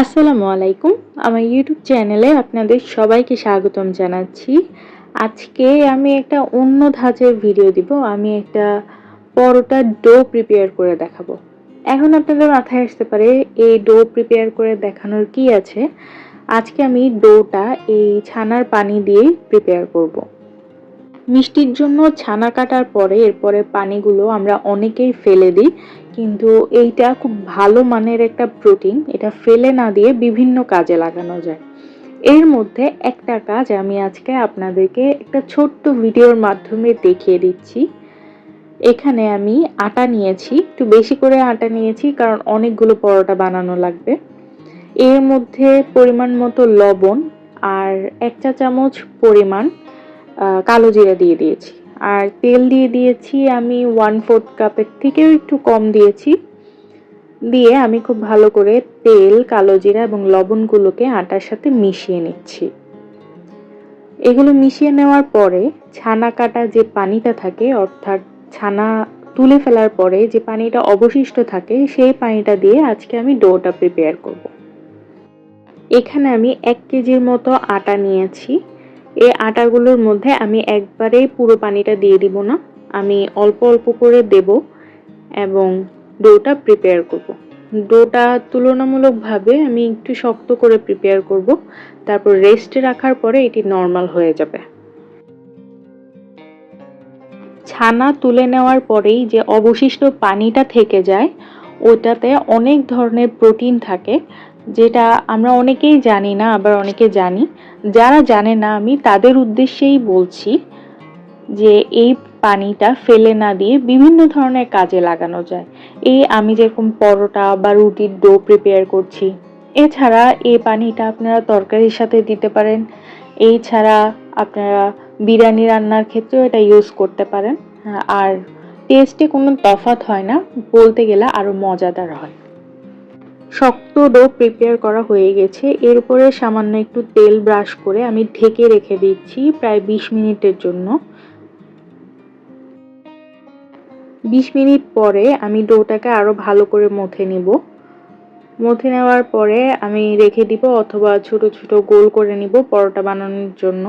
আসসালামু আলাইকুম। আমার ইউটিউব চ্যানেলে আপনাদের সবাইকে স্বাগতম জানাচ্ছি। আজকে আমি একটা অন্য ধাঁচের ভিডিও দিব। আমি একটা পরোটার ডো প্রিপেয়ার করে দেখাবো। এখন আপনাদের মাথায় আসতে পারে, এই ডো প্রিপেয়ার করে দেখানোর কি আছে? আজকে আমি ডোটা এই ছানার পানি দিয়ে প্রিপেয়ার করব। মিষ্টির জন্য ছানা কাটার পরে এরপরে পানিগুলো আমরা অনেকেই ফেলে দিই। কিন্তু এইটা খুব ভালো মানের একটা প্রোটিন, এটা ফেলে না দিয়ে বিভিন্ন কাজে লাগানো যায়। এর মধ্যে একটা কাজ আমি আজকে আপনাদেরকে একটা ছোট্ট ভিডিওর মাধ্যমে দেখিয়ে দিচ্ছি। এখানে আমি আটা নিয়েছি, একটু বেশি করে আটা নিয়েছি, কারণ অনেকগুলো পরোটা বানানো লাগবে। এর মধ্যে পরিমাণ মতো লবণ আর এক চা চামচ পরিমাণ কালো জিরা দিয়ে দিয়েছি। আর তেল দিয়ে দিয়েছি আমি ওয়ান ফোর্থ কাপের থেকেও একটু কম দিয়েছি। দিয়ে আমি খুব ভালো করে তেল, কালো জিরা এবং লবণগুলোকে আটার সাথে মিশিয়ে নিচ্ছি। এগুলো মিশিয়ে নেওয়ার পরে ছানা কাটা যে পানিটা থাকে, অর্থাৎ ছানা তুলে ফেলার পরে যে পানিটা অবশিষ্ট থাকে, সেই পানিটা দিয়ে আজকে আমি ডোটা প্রিপেয়ার করব। এখানে আমি এক কেজির মতো আটা নিয়েছি। এই আটাগুলোর মধ্যে আমি একবারেই পুরো পানিটা দিয়ে দিব না। আমি অল্প অল্প করে দেব এবং ডোটা প্রিপেয়ার করব। ডোটা তুলনামূলকভাবে আমি একটু শক্ত করে প্রিপেয়ার করব। তারপর রেস্টে রাখার পরে এটি নর্মাল হয়ে যাবে। ছানা তুলে নেওয়ার পরেই যে অবশিষ্ট পানিটা থেকে যায়, ওটাতে অনেক ধরনের প্রোটিন থাকে। যেটা আমরা অনেকেই জানি না, আবার অনেকে জানি। যারা জানে না, আমি তাদের উদ্দেশ্যেই বলছি যে এই পানিটা ফেলে না দিয়ে বিভিন্ন ধরনের কাজে লাগানো যায়। এই আমি যেরকম পরোটা বা রুটির ডো প্রিপেয়ার করছি, এছাড়া এই পানিটা আপনারা তরকারির সাথে দিতে পারেন। এই ছাড়া আপনারা বিরিয়ানি রান্নার ক্ষেত্রেও এটা ইউজ করতে পারেন। আর টেস্টে কোনো তফাৎ হয় না, বলতে গেলে আরও মজাদার হয়। শক্ত ডো প্রিপেয়ার করা হয়ে গেছে। এরপরে সামান্য একটু তেল ব্রাশ করে আমি ঢেকে রেখে দিচ্ছি প্রায় বিশ মিনিটের জন্য। বিশ মিনিট পরে আমি ডোটাকে আরও ভালো করে মথে নিব। মথে নেওয়ার পরে আমি রেখে দিব অথবা ছোট ছোট গোল করে নিব পরোটা বানানোর জন্য।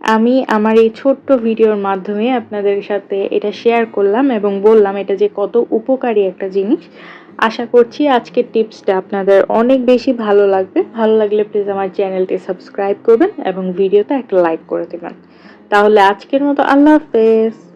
আমি আমার এই ছোট্ট ভিডিওর মাধ্যমে আপনাদের সাথে এটা শেয়ার করলাম এবং বললাম এটা যে কত উপকারী একটা জিনিস। আশা করছি আজকের টিপসটা আপনাদের অনেক বেশি ভালো লাগবে। ভালো লাগলে প্লিজ আমার চ্যানেলটি সাবস্ক্রাইব করবেন এবং ভিডিওতে একটা লাইক করে দেবেন। তাহলে আজকের মতো আল্লাহ হাফেজ।